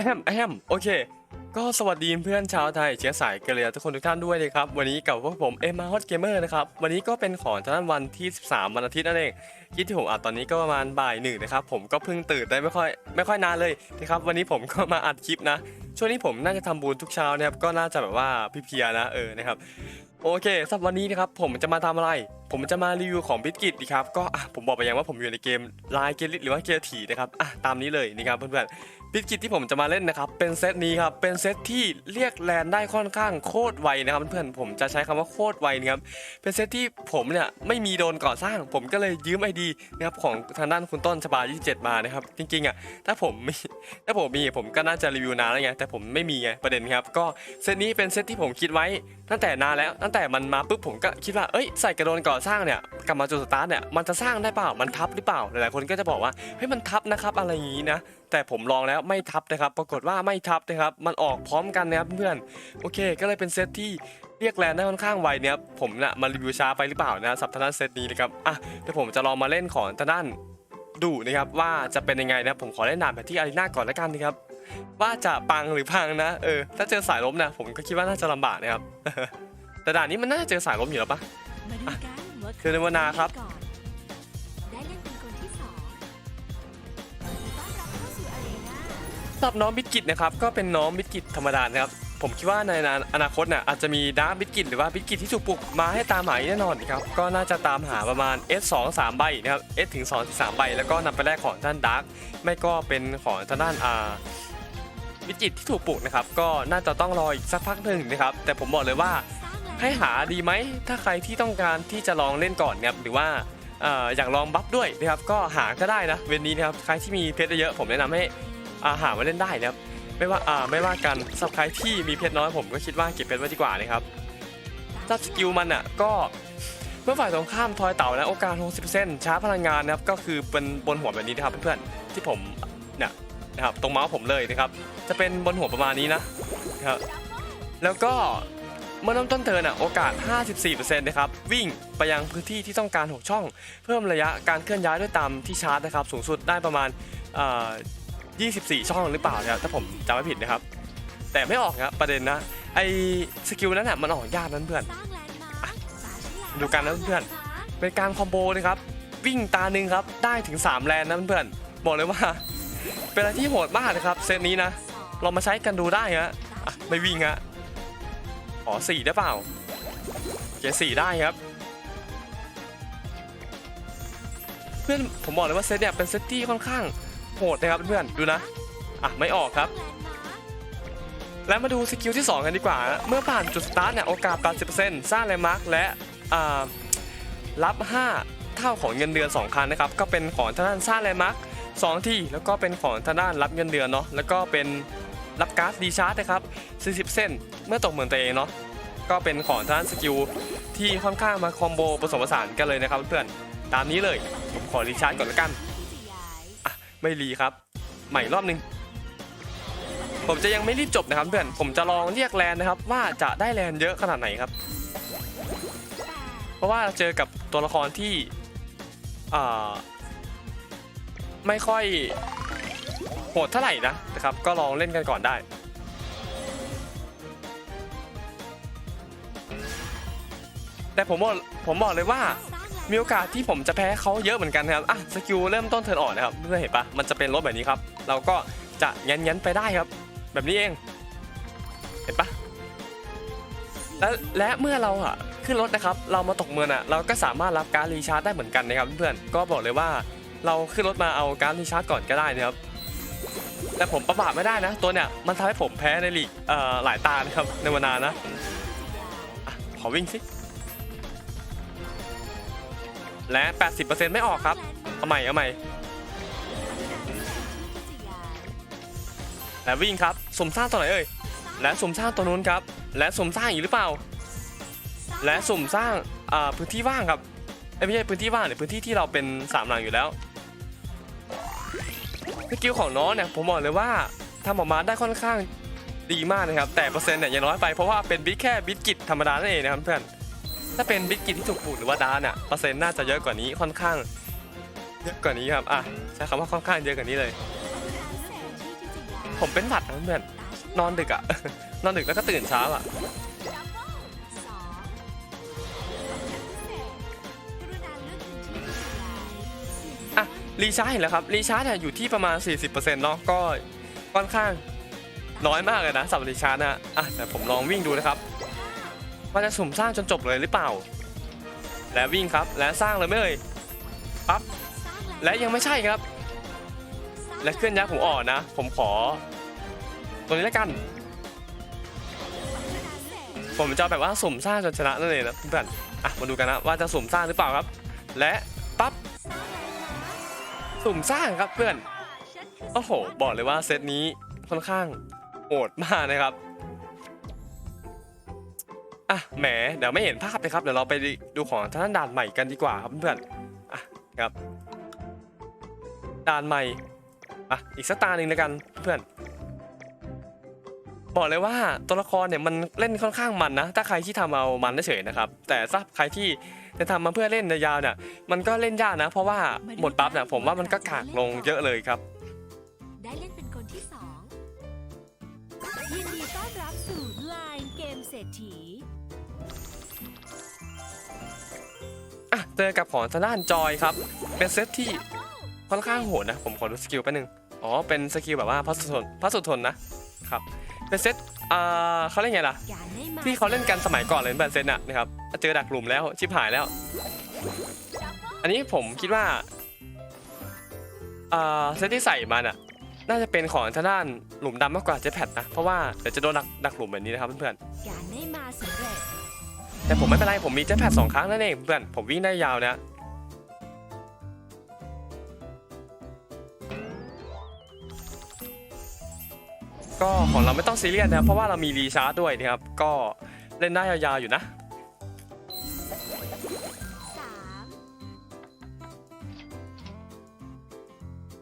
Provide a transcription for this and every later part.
แอมแอมโอเค ก็สวัสดีเพื่อนชาวไทยเชื้อสายกะเหรี่ยทุกคนทุกท่านด้วยนะครับ วันนี้กับพวกผมเอ็มมาฮอตเกมเมอร์นะครับ วันนี้ก็เป็นของทางด้านวันที่ 13 วันอาทิตย์นั่นเองคิดที่ผมอัดตอนนี้ก็ประมาณบ่ายหนึ่งนะครับ ผมก็เพิ่งตื่นได้ไม่ค่อยไม่ค่อยนานเลยนะครับ วันนี้ผมก็มาอัดคลิปนะ ช่วงนี้ผมน่าจะทำบุญทุกเช้านะครับ ก็น่าจะแบบว่าพี่เพียนะเออนะครับโอเคสำหรับวันนี้นะครับผมจะมาทำอะไร ผมจะมารีวิวของบิสกิตนะครับก็ผมบอกไปยังว่าผมอยู่ในเกมไลน์เกลิหรือว่าเกทีนะครับอะตามนี้เลยนะครับเพื่อนๆ บิสกิตที่ผมจะมาเล่นนะครับ เป็นเซตนี้ครับ เป็นเซตที่เรียกแลนได้ค่อนข้างโคตรไวนะครับเพื่อนผมจะใช้คำว่าโคตรไวนะครับ เป็นเซตที่ผมเนี่ยไม่มีโดนก่อสร้าง ผมก็เลยยืมไอดีนะครับของทางด้านคุณต้นชบา27 มานะครับ จริงๆอะถ้าผมมีถ้าผมมีผมก็น่าจะรีวิวนานแล้วไงแต่ผมไม่มีไงประเด็นครับ ก็เซตนี้เป็นเซตที่ผมคิดไว้ตั้งแต่นานแล้ว ตั้งแต่มันมาปุ๊บผมก็คิดว่าเอ้ยใส่กระโดนก่อสร้างเนี่ยกลับมาจุดสตาร์ทเนี่ยมันจะสร้างได้เปล่ามันทับหรือเปล่าหลายๆคนก็จะบอกว่าเฮ้ยมันทับนะครับอะไรอย่างนี้นะ แต่ผมลองแล้วไม่ทับนะครับ ปรากฏว่าไม่ทับนะครับ มันออกพร้อมกันนะครับเพื่อนโอเค ก็เลยเป็นเซตที่เรียกแลนได้ค่อนข้างไวเนี่ยครับผมเนี่ยมารีวิวช้าไปหรือเปล่านะสับทางด้านเซตนี้นะครับอะเดี๋ยวผมจะลองมาเล่นของทางด้านดูนะครับว่าจะเป็นยังไงนะผมขอเล่นด่านแบบที่อารีนาก่อนแล้วกันนะครับว่าจะปังหรือพังนะเออถ้าเจอสายล้มนะ ผมก็คิดว่าน่าจะลำบากนะครับแต่ด่านนี้มันน่าจะเจอสายล้มอยู่แล้วปะมาดูกันว่าคือในวันนาครับ สำหรับน้องบิสกิตนะครับก็เป็นน้องบิสกิตธรรมดานะครับผมคิดว่าในอนาคตเนี่ยอาจจะมีดาร์บิสกิตหรือว่าบิสกิตที่ถูกปลุกมาให้ตามหาแน่นอนครับก็น่าจะตามหาประมาณ S 2 3ใบนะครับ S ถึง2 3ใบแล้วก็นำไปแลกของด้านดาร์กไม่ก็เป็นของทางด้านอาบิสกิตที่ถูกปลุกนะครับก็น่าจะต้องรออีกสักพักหนึ่งนะครับแต่ผมบอกเลยว่าให้หาดีไหมถ้าใครที่ต้องการที่จะลองเล่นก่อนนะครับหรือว่าออยากลองบัฟด้วยนะครับก็หาก็ได้นะเวนนี้นะครับใครที่มีเพชรเยอะผมแนะนำให้ อาหามาเล่นได้นะครับไม่ว่าอ่าไม่ว่ากันสับใครที่มีเพชรน้อยผมก็คิดว่าเก็บเพชรไว้ดีกว่านะครับถ้าสกิลมันอะก็เมื่อฝ่ายตรงข้ามทอยเต่านะโอกาส 60%ช้าพลังงานนะครับก็คือเป็นบนหัวแบบนี้นะครับเพื่อนๆที่ผมเนี่ยนะครับตรงเมาส์ผมเลยนะครับจะเป็นบนหัวประมาณนี้นะครับแล้วก็เมื่อเริ่มต้นเทิร์นอะโอกาส 54%นะครับวิ่งไปยังพื้นที่ที่ต้องการ 6 ช่อง เพิ่มระยะการเคลื่อนย้ายด้วยตามที่ชาร์จนะครับสูงสุดได้ประมาณ 24 ช่องหรือเปล่านะครับถ้าผมจำไม่ผิดนะครับ แต่ไม่ออกนะประเด็นนะ ไอสกิลนั้นอะมันออกยากนั้นเพื่อนดูกันนะเพื่อนเป็นการคอมโบนะครับวิ่งตาหนึ่งครับได้ถึง 3 แลนนะเพื่อนบอกเลยว่า เป็นอะไรที่โหดมากนะครับเซตนี้นะเรามาใช้กันดูได้ฮะไม่วิ่งฮะขอสี่ได้เปล่าเกียร์สี่ได้ครับ เพื่อนผมบอกเลยว่าเซตเนี่ยเป็นเซตที่ค่อนข้าง โหดนะครับเพื่อนๆดูนะอะไม่ออกครับ แล้วมาดูสกิลที่ 2 กันดีกว่า เมื่อผ่านจุดสตาร์ทเนี่ยโอกาส 80%สร้างแลนด์มาร์คและรับ 5 เท่าของเงินเดือน 2 ครั้งนะครับ ก็เป็นของทางด้านสร้างแลนด์มาร์ค2ที่ แล้วก็เป็นของทางด้านรับเงินเดือนเนาะแล้วก็เป็นรับการ์ดดีชาร์จนะครับ40 เส้น เมื่อตกเหมือนตัวเองเนาะก็เป็นของทางด้านสกิลที่ค่อนข้างมาคอมโบผสมผสานกันเลยนะครับเพื่อนตามนี้เลยผมขอรีชาร์จก่อนละกัน ไม่รีครับ ใหม่รอบหนึง ผมจะยังไม่รีบจบนะครับเพื่อน ผมจะลองเรียกแลนนะครับ ว่าจะได้แลนเยอะขนาดไหนครับ เพราะว่าเจอกับตัวละครที่ไม่ค่อยโหดเท่าไหร่นะนะครับ ก็ลองเล่นกันก่อนได้แต่ผมบอกผมบอกเลยว่า มีโอกาสที่ผมจะแพ้เขาเยอะเหมือนกันนะครับอะสกิลเริ่มต้นเทิร์นออกนะครับเพื่อนเห็นปะมันจะเป็นรถแบบนี้ครับ เราก็จะยันยันไปได้ครับ แบบนี้เองเห็นปะและและเมื่อเราอะขึ้นรถนะครับ เรามาตกเมืองอะ เราก็สามารถรับการรีชาร์จได้เหมือนกันนะครับเพื่อนก็บอกเลยว่าเราขึ้นรถมาเอาการรีชาร์จก่อนก็ได้นะครับแต่ผมประมาทไม่ได้นะ ตัวเนี้ยมันทำให้ผมแพ้ในลีกเอ่อหลายตานะครับในวันนานะอะขอวิ่งสิ และ 80%ไม่ออกครับ เอาใหม่ เอาใหม่ และวิ่งครับสมสร้างตัวไหนเอ่ย และสมสร้างตัวนู้นครับ และสมสร้างอีกหรือเปล่า และสมสร้างอ่าพื้นที่ว่างครับไม่ใช่พื้นที่ว่างหรือพื้นที่ที่เราเป็นสามหลังอยู่แล้วสกิลของน้องเนี่ยผมบอกเลยว่าทำออกมาได้ค่อนข้างดีมากนะครับ แต่เปอร์เซ็นต์เนี่ยยังน้อยไปเพราะว่าเป็นบิตแค่บิตกิตธรรมดานั่นเองนะครับเพื่อน ถ้าเป็นบิตกิตที่ถูกปลูกหรือว่าดาเนี่ยเปอร์เซ็นต์น่าจะเยอะกว่านี้ค่อนข้างเยอะกว่านี้ครับอะใช้คำว่าค่อนข้างเยอะกว่านี้เลย ผมเป็นหวัดนะเพื่อนนอนดึกอะนอนดึกแล้วก็ตื่นเช้าอะสองกรุณาเลือกพื้นที่ที่ขยายอะรีชาร์จเห็นแล้วครับรีชาร์จเนี่ยอยู่ที่ประมาณ 40%เนาะก็ค่อนข้างน้อยมากเลยนะสำหรับรีชาร์จนะอะแต่ผมลองวิ่งดูนะครับ ว่าจะสุ่มสร้างจนจบเลยหรือเปล่า และวิ่งครับ และสร้างเลยไม่เอ่ยปั๊บ และยังไม่ใช่ครับ และเคลื่อนย้ายผมออกนะ ผมขอ ตัวนี้แล้วกัน ผมจะแบบว่าสุ่มสร้างจนชนะนั่นเองนะเพื่อนอะมาดูกันนะว่าจะสุ่มสร้างหรือเปล่าครับ และปั๊บ สุ่มสร้างครับเพื่อน โอ้โห บอกเลยว่าเซตนี้ค่อนข้างโหดมากนะครับ อะแหมเดี๋ยวไม่เห็นภาพเลยครับเดี๋ยวเราไปดูของท่านด่านใหม่กันดีกว่าครับเพื่อนอะครับด่านใหม่อะอีกสักตาหนึ่งแล้วกันเพื่อนบอกเลยว่าตัวละครเนี่ยมันเล่นค่อนข้างมันนะ ถ้าใครที่ทำเอามันเฉยนะครับ แต่ถ้าใครที่จะทำมาเพื่อเล่นยาวเนี่ยมันก็เล่นยากนะ เพราะว่าหมดปั๊บเนี่ยผมว่ามันก็กากลงเยอะเลยครับ ได้เล่นเป็นคนที่สองยินดีต้อนรับสู่ Line เกมเศรษฐี เจอกับของทางด้านจอยครับ เป็นเซตที่ค่อนข้างโหดนะ ผมขอดูสกิลแป๊บนึง อ๋อ เป็นสกิลแบบว่าพัสดุทนพัสดุทนนะครับ เป็นเซตอ่าเขาเรียกไงล่ะ ที่เขาเล่นกันสมัยก่อนเลยแบบเซตน่ะนะครับ เจอดักหลุมแล้วชิบหายแล้ว อันนี้ผมคิดว่าอ่าเซตที่ใส่มาน่ะ น่าจะเป็นของทางด้านหลุมดำมากกว่าเจแพดนะ เพราะว่าเดี๋ยวจะโดนดักดักหลุมแบบนี้นะครับเพื่อนๆ แต่ผมไม่เป็นไร ผมมีเจ็ตแพดสองครั้งนั่นเองเพื่อนผมวิ่งได้ยาวนะก็ของเราไม่ต้องซีเรียสนะครับเพราะว่าเรามีรีชาร์จด้วยนะครับ ก็เล่นได้ยาวๆอยู่นะสาม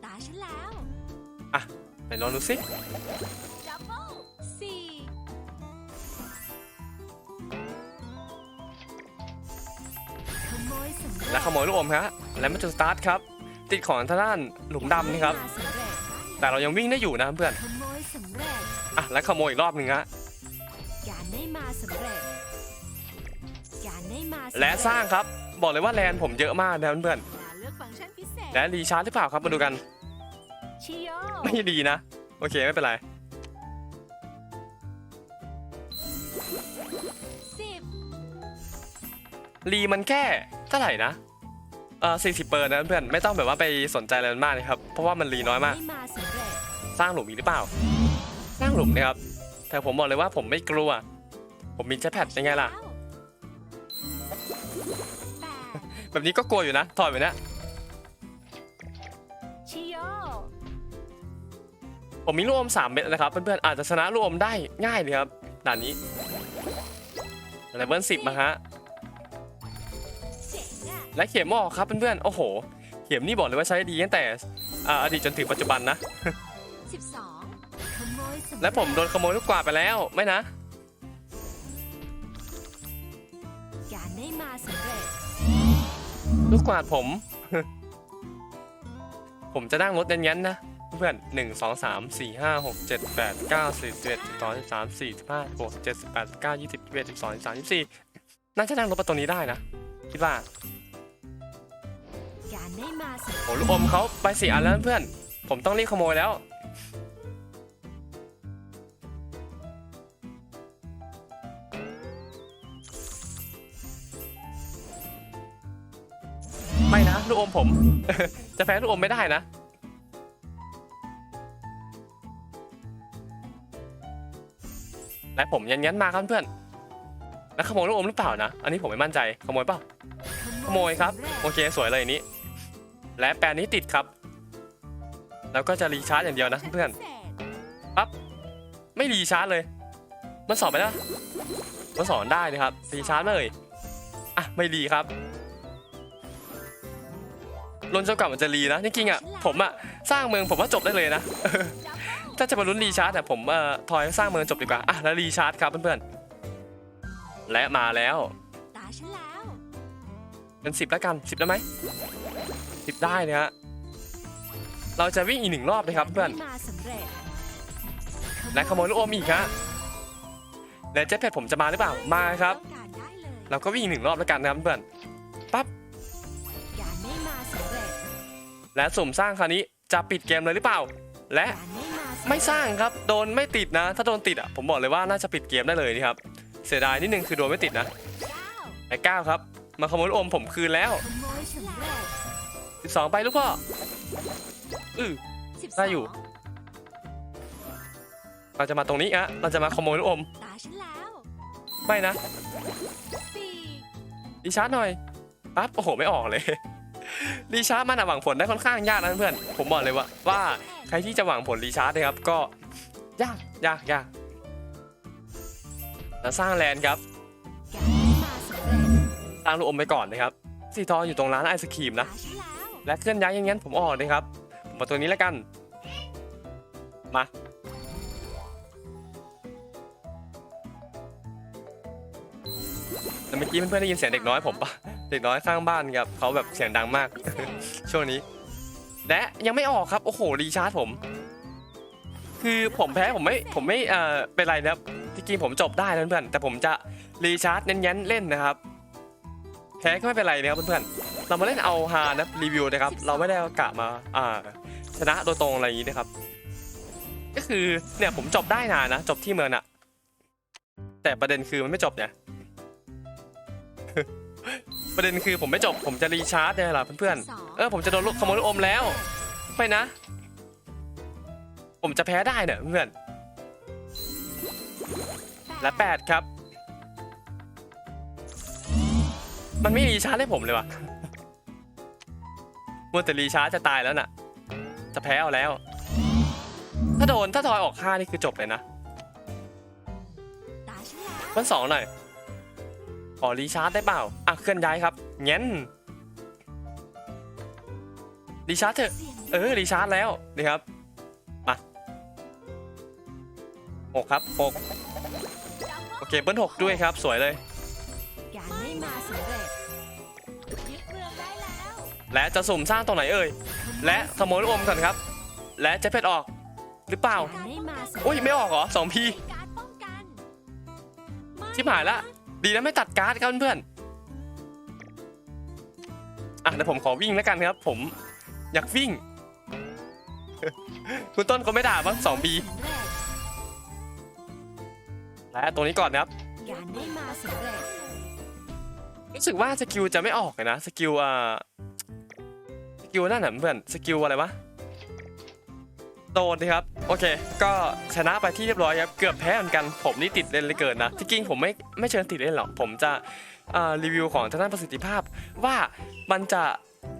ตาฉันแล้วไหนลองดูสิ และขโมยลูกอมครับและมาจุดสตาร์ทครับ ติดของทางด้านหลุมดำนี่ครับ แต่เรายังวิ่งได้อยู่นะเพื่อนอะและขโมยอีกรอบหนึ่งฮะการได้มาสำเร็จการได้มาสำเร็จและสร้างครับบอกเลยว่าแลนผมเยอะมากนะเพื่อนอย่าเลือกฟังก์ชันพิเศษๆและรีชาร์จหรือเปล่าครับมาดูกันไม่ดีนะ โอเคไม่เป็นไรรีมันแค่ เท่าไหร่นะเออสี่สิบเปอร์นะเพื่อนไม่ต้องแบบว่าไปสนใจอะไรมันมากนะครับเพราะว่ามันรีน้อยมากได้มาสำเร็จสร้างหลุมอีกหรือเปล่า สร้างหลุมนะครับ แต่ผมบอกเลยว่าผมไม่กลัว ผมมีเจ็ตแพดยังไงล่ะแปดแบบนี้ก็กลัวอยู่นะถอยไปนะชิโยผมมีลูกอมสามเม็ดนะครับเพื่อนๆอาจจะชนะลูกอมได้ง่ายเลยครับด่านนี้เลเวลสิบมาฮะเจ๋งอะ และเข็มหมอกครับเพื่อนๆโอ้โห เข็มนี่บอกเลยว่าใช้ดีตั้งแต่อ่าอดีตจนถึงปัจจุบันนะสิบสองขโมยสำเร็จและผมโดนขโมยลูกกวาดไปแล้วไม่นะการได้มาสำเร็จลูกกวาดผม ผมจะนั่งรถเยันๆนะเพื่อนหนึ่งสองสามสี่ห้าหกเจ็ดแปดเก้าสิบสิบเอ็ดสิบสองสิบสามสี่สิบห้าหกสิบเจ็ดสิบแปดสิบเก้ายี่สิบสิบเอ็ดสิบสองสิบสามสิบสี่น่าจะนั่งรถไปตรงนี้ได้นะคิดว่าการ ได้มาสำเร็จโอ้ลูกอมเขาไปสี่อันแล้วเพื่อน ผมต้องรีบขโมยแล้ว ไม่นะลูกอมผม จะแพ้ลูกอมไม่ได้นะและผมยันยันมาครับเพื่อน แล้วขโมยลูกอมหรือเปล่านะ อันนี้ผมไม่มั่นใจ ขโมยเปล่า ขโมยครับ โอเค สวยเลยอันนี้ และแปลนนี้ติดครับ แล้วก็จะรีชาร์จอย่างเดียวนะเพื่อนพิศษไม่รีชาร์จเลย มันสอบไปแล้วมันสอนได้นะครับรีชาร์จเลยอะไม่รีครับลนจนกว่ามันจะรีนะจริงๆอะผมอะสร้างเมืองผมว่าจบได้เลยนะถ้าจะมาลุ้นรีชาร์จแต่ผมเอ่อทอยสร้างเมืองจบดีกว่าอะแล้วรีชาร์จครับเพื่อนๆและมาแล้วตาฉันแล้วเป็นสิบแล้วกันสิบได้ไหม สิบได้นะฮะเราจะวิ่งอีกหนึ่งรอบเลยครับเพื่อนได้มาสำเร็จและขโมยลูกอมอีกฮะและเจ็ตแพดผมจะมาหรือเปล่ามาครับต้องการได้เลยเราก็วิ่งหนึ่งรอบแล้วกันนะครับเพื่อนปั๊บการไม่มาสำเร็จและสุ่มสร้างคราวนี้จะปิดเกมเลยหรือเปล่า และการไม่มาสำเร็จไม่สร้างครับโดนไม่ติดนะ ถ้าโดนติดอะผมบอกเลยว่าน่าจะปิดเกมได้เลยนี่ครับเสียดายนิดนึงคือโดนไม่ติดนะเก้าไอ้ก้าวครับ มาขโมยลูกอมผมคืนแล้ว ขโมยสำเร็จ12ไปลูกพ่ออือสิบสได้องอยู่ เราจะมาตรงนี้อะเราจะมาขโมยลูกอมตาฉันแล้วไม่นะสี่รีชาร์จหน่อยปั๊บโอ้โหไม่ออกเลยรีชาร์จมันอะหวังผลได้ค่อนข้างยากนะเพื่อนผมบอกเลยว่าว่าใครที่จะหวังผลรีชาร์จนะครับก็ ยากยากยากแล้วสร้างแลนด์ครับการไม่มาสำเร็จสร้างลูกอมไปก่อนนะครับสีทองอยู่ตรงร้านไอศครีมนะตาฉัน และเคลื่อนย้ายอย่างงั้นผมออกเลยครับผมมาตัวนี้แล้วกัน มาแต่เมื่อกี้เพื่อนๆได้ยินเสียงเด็กน้อยผมปะเด็กน้อยข้างบ้านครับเขาแบบเสียงดังมาก ช่วงนี้ และยังไม่ออกครับ โอ้โหรีชาร์จผม คือผมแพ้ผมไม่ผมไม่เอ่อเป็นไรนะครับที่จริงผมจบได้นะเพื่อนๆแต่ผมจะรีชาร์จเน้นๆเล่นนะครับแพ้ก็ไม่เป็นไรนะครับเพื่อนๆ เรามาเล่นเอาฮานะรีวิวนะครับ เราไม่ได้กะมาอ่าชนะโดยตรงอะไรอย่างนี้นะครับ ก็คือเนี่ยผมจบได้นานนะจบที่เมืองอะแต่ประเด็นคือมันไม่จบเนี่ยประเด็นคือผมไม่จบผมจะรีชาร์จเนี่ยแหละเพื่อนๆเออผมจะโดนลูกขโมยลูกอมแล้วไม่นะ ผมจะแพ้ได้เนี่ยเพื่อนและแปดครับ มันไม่รีชาร์จให้ผมเลยว่ะ มัวแต่รีชาร์จจะตายแล้วน่ะ จะแพ้เอาแล้ว ถ้าโดนถ้าทอยออกห้านี่คือจบเลยนะมันแล้ววันสองหน่อยขอรีชาร์จได้เปล่า อะเคลื่อนย้ายครับเงี้ยรีชาร์จเถอะเสียงเออรีชาร์จแล้วนี่ครับ มาหกครับหกโอเคเบิ้ลหกด้วยครับ สวยเลย และจะสุ่มสร้างตรงไหนเอ่ย และขโมยลูกอมก่อนครับ และเจะเพชรออกหรือเปล่าการไม่มาสำเร็จโอ้ยไม่ออกเหรอสองพีการป้องกันไม่ชิบหายละ ดีนะไม่ตัดการ์ดครับเพื่อนอะเดี๋ยวผมขอวิ่งแล้วกันครับ ผมอยากวิ่ง คุณต้นก็ไม่ด่าบ้างสองปีสำเร็จและตัวนี้ก่อนนะครับการไม่มาสำเร็จรู้สึกว่าสกิลจะไม่ออกเลยนะสกิลอ่าส กิลนั่นน่ะเพื่อนสกิลอะไรวะโดนดีครับโอเค ก็ชนะไปที่เรียบร้อยครับเกือบแพ้เหมือนกันผมนี่ติดเล่นเลยเกินนะที่จริงผมไม่ไม่เชิญติดเล่นหรอกผมจะรีวิวของทางด้านประสิทธิภาพ ว่ามันจะ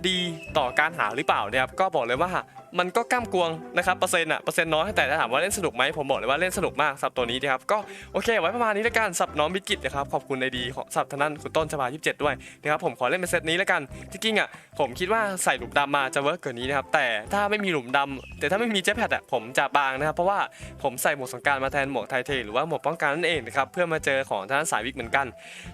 ดีต่อการหาหรือเปล่านะครับก็บอกเลยว่า มันก็ก้ามกวงนะครับเปอร์เซ็นต์อะเปอร์เซ็นต์น้อยแต่ถ้าถามว่าเล่นสนุกไหมผมบอกเลยว่าเล่นสนุกมากสับตัวนี้นะครับก็โอเคไว้ประมาณนี้แล้วกันสับน้องบิกิตนะครับขอบคุณในดีของสับทางด้นคุณต้นชบา27 ด้วยนะครับผมขอเล่นเป็นเซตนี้แล้วกันที่จริงอะผมคิดว่าใส่หลุมดำมาจะเวิร์กกว่านี้นะครับแต่ถ้าไม่มีหลุมดำแต่ถ้าไม่มีเจ็ตแพดอะผมจะบางนะครับเพราะว่าผมใส่หมวกสังการมาแทนหมวกไทเทหรือว่าหมวกป้องกันนั่นเองนะครับเพื่อมาเจอของทางด้านสายวิกเหมือนกัน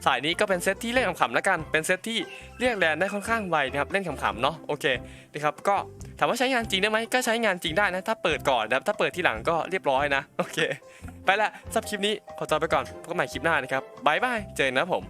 สายนี้ก็เป็นเซตที่เล่นขำๆแล้วกันเป็นเซตที่เรียกแลนได้ค่อนข้างไวนะครับเล่นขำๆเนาะโอเคนะครับก็ถามว่าใช้งานจริงได้ไหมก็ใช้งานจริงได้นะ ถ้าเปิดก่อนนะครับถ้าเปิดที่หลังก็เรียบร้อยนะ โอเค ไปละสับคลิปนี้ขอตัวไปก่อนพบกันใหม่คลิปหน้านะครับบายบายเจอกันนะผม